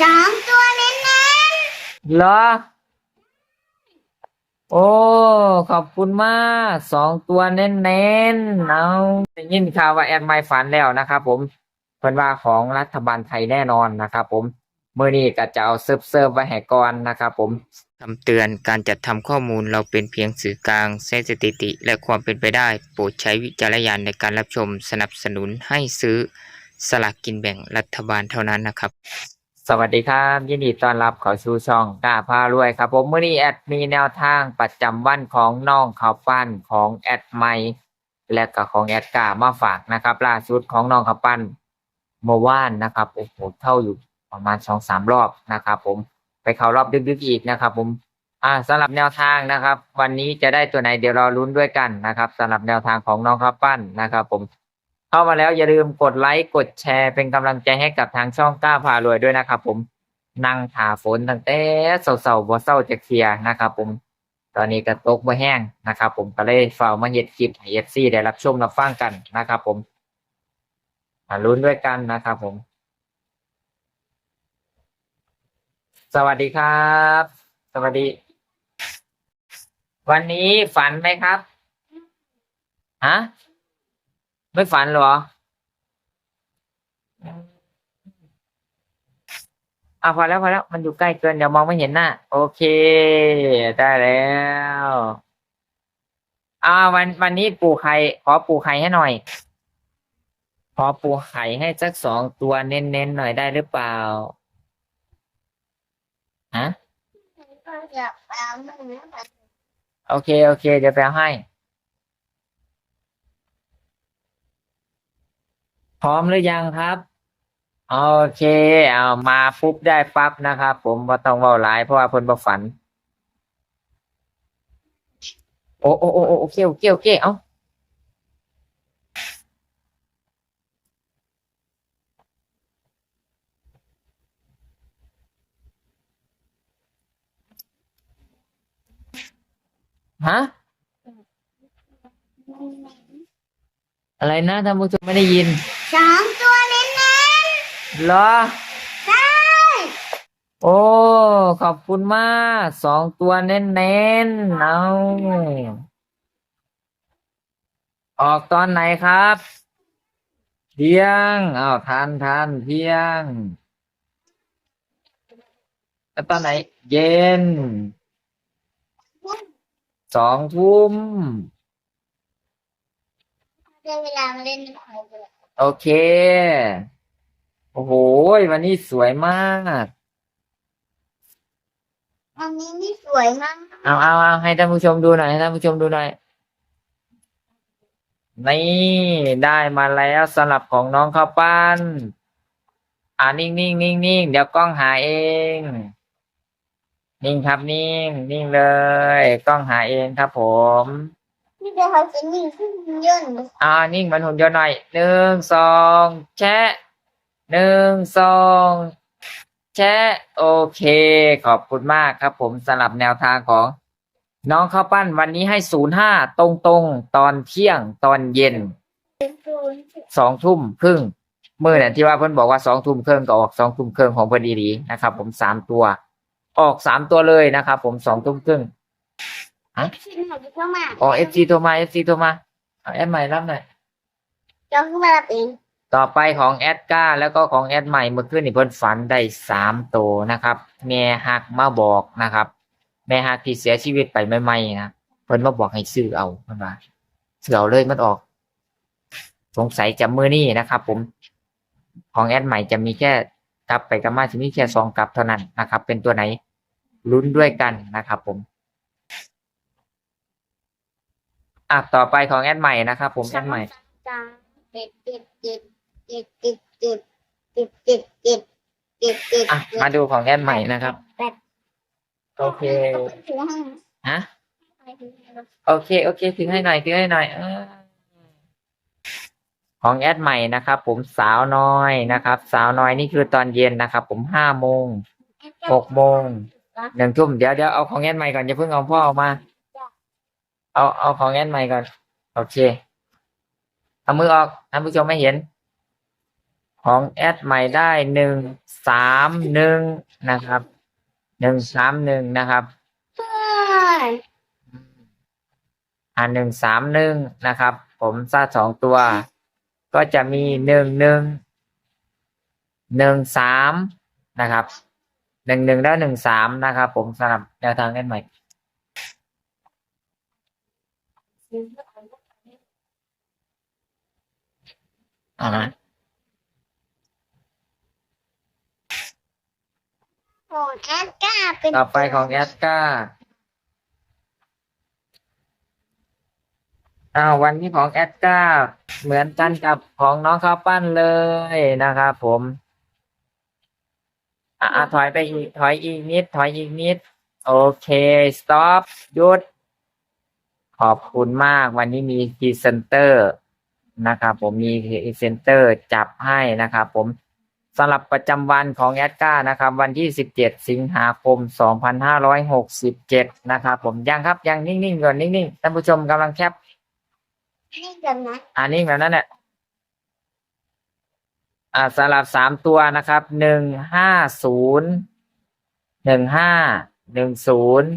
สองตัวเน้นเหรอ โอ้ ขอบคุณมาก สองตัวเน้นๆเอาได้ยินข่าวว่าแอดไม่ฝันแล้วนะครับผมเพิ่นว่าของรัฐบาลไทยแน่นอนนะครับผมเมื่อนี้ก็จะเอาเซิร์ฟเซิร์ฟไว้ให้ก่อนนะครับผม คำเตือนการจัดทำข้อมูลเราเป็นเพียงสื่อกลางใช้สถิติ และความเป็นไปได้ โปรดใช้วิจารณญาณในการรับชมสนับสนุนให้ซื้อสลากกินแบ่งรัฐบาลเท่านั้นนะครับ สวัสดีครับ ยินดีต้อนรับเข้าสู่ช่องกล้าพารวยครับ ผมเมื่อนี้แอดมีแนวทางประจำวันของน้องข้าวปั้นของแอดไมและก็ของแอดกามาฝากนะครับล่าสุดของน้องข้าวปั้นเมื่อวานนะครับโอ้โหเท่าอยู่ประมาณสองสามรอบนะครับผมไปเข้ารอบดึกๆอีกนะครับ ผมอ่าสำหรับแนวทางนะครับ วันนี้จะได้ตัวไหนเดี๋ยวรอลุ้นด้วยกันนะครับสำหรับแนวทางของน้องข้าวปั้นนะครับ ผม เข้ามาแล้วอย่าลืมกดไลค์กดแชร์เป็นกำลังใจให้กับทางช่องกล้าพารวยด้วยนะครับผมนั่งถาฝนตั้งแต่เศร้าๆบ่เศร้าจะเคลียนะครับผมตอนนี้ก็ตกบ่แห้งนะครับผมก็เลยฝ่ามาเฮ็ดคลิปให้ FC ได้รับชมรับฟังกันนะครับผมมาลุ้นด้วยกันนะครับผม สวัสดีครับ สวัสดี วันนี้ฝันไหมครับฮะ ไม่ฝันเหรออะพอแล้วพอแล้วมันอยู่ใกล้เกินเดี๋ยวมองไม่เห็นหน้า โอเค ได้แล้วอ่าวันวันนี้ปูไข่ขอปูไข่ให้หน่อย ขอปูไข่ให้สักสองตัวเน้นๆหน่อยได้หรือเปล่าฮะๆก็จะเอาหนึ่งนะโอเค โอเค เดี๋ยวไปเอาให้ พร้อมหรือยังครับโอเค เอามาปุ๊บได้ปั๊บนะครับผมบ่าต้องเว้าหลายเพราะว่าเพิ่นบ่ฝันโอ้โอ้โอ้โอ้โอเคโอเคโอเคเอาฮะ อะไรนะท่านผู้ชมไม่ได้ยิน สองตัวเน้นเหรอๆใช่โอ้ ขอบคุณมาก สองตัวเน้นๆเอาออกตอนไหนครับ เที่ยงอ้าวทันทันเที่ยงแล้วตอนไหน เย็น สองทุ่ม ได้เวลามาเล่นหอยเลย โอเค โอ้โห วันนี้สวยมาก อันนี้นี่สวยมากเอาเอาเอาให้ท่านผู้ชมดูหน่อยให้ท่านผู้ชมดูหน่อย นี่ได้มาแล้วสำหรับของน้องข้าวปั้น อ่านิ่งนิ่งนิ่งนิ่งเดี๋ยวกล้องหาเอง นิ่งครับนิ่ง นิ่งเลย กล้องหาเองครับผม นี่เป็นเขาจะนิ่งขึ้นย่นอ่านิ่งมันหุ่นยนต์หน่อยหนึ่งสองแชะหนึ่งสองแชะโอเค ขอบคุณมากครับ ผมสำหรับแนวทางของ น้องข้าวปั้นวันนี้ให้ศูนย์ห้าตรงตรงตอนเที่ยงตอนเย็นสองทุ่มครึ่งมื่อเนี่ยที่ว่าเพิ่นบอกว่าสองทุ่มครึ่งก็ออกสองทุ่มครึ่งของเพิ่นดีๆนะครับ ผมสามตัว ออกสามตัวเลยนะครับ ผมสองทุ่มครึ่ง ขึ้นหอยเข้ามาอ๋อเอฟซีโทรมาเอฟซีโทรมาเอาแอดใหม่รับหน่อยจะขึ้นมารับเองต่อไปของแอดก้าแล้วก็ของแอดใหม่เมื่อคืนนี่เพิ่นฝันได้สามตัวนะครับ แม่ฮักมาบอกนะครับ แม่ฮักที่เสียชีวิตไปใหม่ๆนะเพิ่นมาบอกให้ซื้อเอาเพิ่นว่าซื้อเอาเลยมันออก สงสัยจะมือนี่นะครับ ผม ของแอดใหม่จะมีแค่กลับไปกลับมาจะมีแค่สองกลับเท่านั้นนะครับ เป็นตัวไหนลุ้นด้วยกันนะครับ ผม อะต่อไปของแอดใหม่นะครับผมแอดใหม่จ้าเจ็ดเจ็ดเจ็ดเจ็ดเจ็ดเจ็ดเจ็ดเจ็ดเจ็ดเจ็ดเจ็ดอะมาดูของแอดใหม่นะครับ แปดโอเคถือให้ฮะโอเค โอเคถึงให้หน่อยถึงให้หน่อยเออของแอดใหม่นะครับ ผมสาวน้อยนะครับ สาวน้อยนี่คือตอนเย็นนะครับ ผมห้าโมงหกโมงหนึ่งทุ่มเดี๋ยวเดี๋ยวเอาของแอดใหม่ก่อนอย่าเพิ่งเอาพ่อออกมา เอาเอาของแอดใหม่ก่อน โอเค เอามือออกท่านผู้ชมไม่เห็น ของแอดใหม่ได้หนึ่งสามหนึ่งนะครับหนึ่งสามหนึ่งนะครับเพื่อนอ่าหนึ่งสามหนึ่งนะครับ ผมซาสองตัว ก็จะมีหนึ่งหนึ่งหนึ่งสามนะครับหนึ่งหนึ่งแล้วหนึ่งสามนะครับ ผมสำหรับแนวทางเล่นใหม่ อ่าของแอดก้าเป็นต่อไปของแอดก้าอ้าววันนี้ของแอดก้าเหมือนกันกับของน้องข้าวปั้นเลยนะครับผมอ่าถอยไปอีก ถอยอีกนิด ถอยอีกนิด โอเค stop หยุด ขอบคุณมากวันนี้มีพรีเซนเตอร์นะครับผมมีพรีเซนเตอร์จับให้นะครับผมสำหรับประจำวันของแอดก้านะครับ วันที่ 17 สิงหาคม 2567 นะครับผมยังครับยังนิ่งๆก่อนนิ่งๆท่านผู้ชมกำลังแคปนี่กันนะอ่านิ่งแบบนั้นแหละอ่าสำหรับสามตัวนะครับหนึ่งห้าศูนย์หนึ่งห้าหนึ่งศูนย์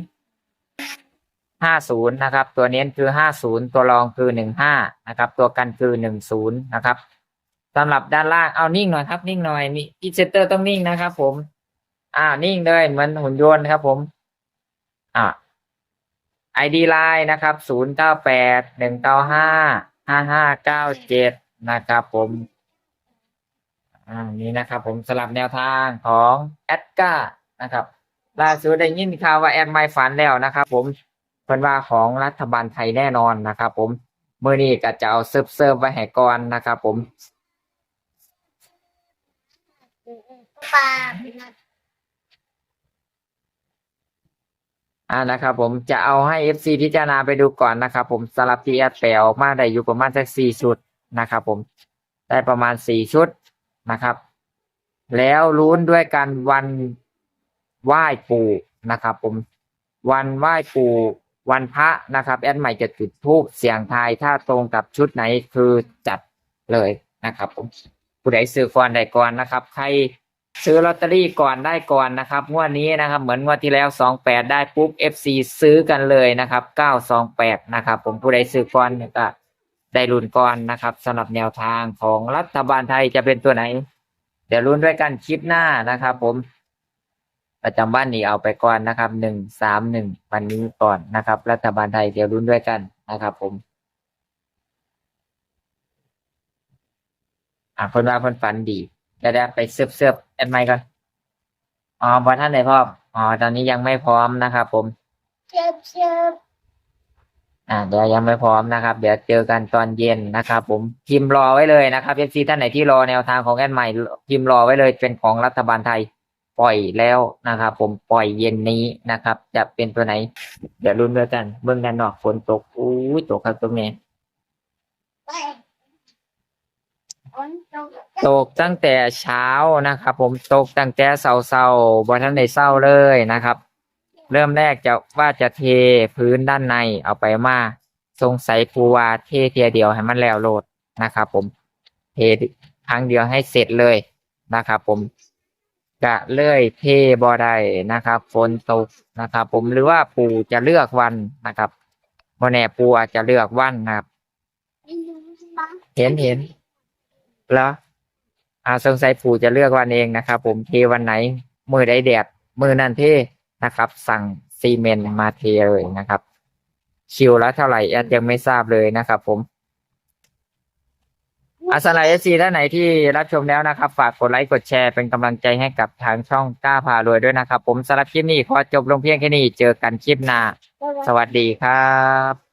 ห้าศูนย์นะครับ ตัวเน้นคือห้าศูนย์ตัวรองคือหนึ่งห้านะครับ ตัวกันคือหนึ่งศูนย์นะครับสำหรับด้านล่างเอานิ่งหน่อยครับนิ่งหน่อยมีอีเซเตอร์ต้องนิ่งนะครับ ผม อ่านิ่งเลยเหมือนหุ่นยนต์ครับ ผม อ่า ID Line นะครับศูนย์เก้าแปดหนึ่งเก้าห้าห้าห้าเก้าเจ็ดนะครับ ผมอ่านี่นะครับ ผมสลับแนวทางของแอดก้านะครับล่าสุดได้ยินข่าวว่าแอดไม่ฝันแล้วนะครับ ผม พิ่นว่าของรัฐบาลไทยแน่นอนนะครับผมเมื่อนี้ก็จะเอาเซิร์ฟเซิร์ฟไว้ให้ก่อนนะครับผมปลาอ่านะครับผมจะเอาให้ FC พิจารณาไปดูก่อนนะครับผมสลับที่แอดแปลออกมาได้อยู่ประมาณสักสี่ชุดนะครับผมได้ประมาณสี่ชุดนะครับ แล้วลุ้นด้วยกันวันไหว้ปู่นะครับผมวันไหว้ปู่ วันพระนะครับ แอดใหม่จะจุดธูปเสียงทายถ้าตรงกับชุดไหนคือจัดเลยนะครับผมผู้ใดซื้อก่อนได้ก่อนนะครับ ใครซื้อลอตเตอรี่ก่อนได้ก่อนนะครับงวดนี้นะครับ เหมือนงวดที่แล้วสองแปดได้ปุ๊บ FC ซื้อกันเลยนะครับเก้าสองแปดนะครับ ผมผู้ใดซื้อก่อนก็ได้ลุ้นก่อนนะครับสำหรับแนวทางของรัฐบาลไทยจะเป็นตัวไหน เดี๋ยวลุ้นด้วยกันคลิปหน้านะครับ ผม ประจำวันนี้เอาไปก่อนนะครับหนึ่งสามหนึ่งวันนี้ก่อนนะครับ รัฐบาลไทยเดี๋ยวลุ้นด้วยกันนะครับ ผมอ่าคนว่าคนฝันดีเดี๋ยวเดี๋ยวไปเสิร์ฟเสิร์ฟแอดไมค์ก่อนอ๋อพอท่านไหนพร้อมอ๋อตอนนี้ยังไม่พร้อมนะครับ ผมเชิบเชิบอ่าเดี๋ยวยังไม่พร้อมนะครับ เดี๋ยวเจอกันตอนเย็นนะครับ ผมพิมพ์รอไว้เลยนะครับเอฟซีท่านไหนที่รอแนวทางของแอดใหม่พิมพ์รอไว้เลยเป็นของรัฐบาลไทย ปล่อยแล้วนะครับ ผมปล่อยเย็นนี้นะครับ จะเป็นตัวไหน เดี๋ยวรุ้นด้วยกัน เบื้องด้านนอกฝนตกอู้ตกครับตรงนี้ตกตกตั้งแต่เช้านะครับ ผมตกตั้งแต่เศร้าๆบ่ทันได้เศร้าเลยนะครับ เริ่มแรกจะว่าจะเทพื้นด้านในเอาไปมาสงสัยครูวาเทเทียเดียวให้มันแล้วโหลดนะครับ ผมเทครั้งเดียวให้เสร็จเลยนะครับ ผม กะเลื่อยเทบ่ได้นะครับฝนตกนะครับ ผมหรือว่าปู่จะเลือกวันนะครับบ่แน่ปู่อาจจะเลือกวันนะครับ เห็นเห็นแล้วอ่าสงสัยปู่จะเลือกวันเองนะครับ ผมเทวันไหน มือใดแดดมือนั่นเทนะครับ สั่งซีเมนต์มาเทเลยนะครับ คิวแล้วเท่าไหร่แอดยังไม่ทราบเลยนะครับ ผม อาสาไลเอซีท่านไหนที่รับชมแล้วนะครับ ฝากกดไลค์กดแชร์เป็นกำลังใจให้กับทางช่องกล้าพารวยด้วยนะครับ ผมสำหรับคลิปนี้ขอจบลงเพียงแค่นี้เจอกันคลิปหน้า สวัสดีครับ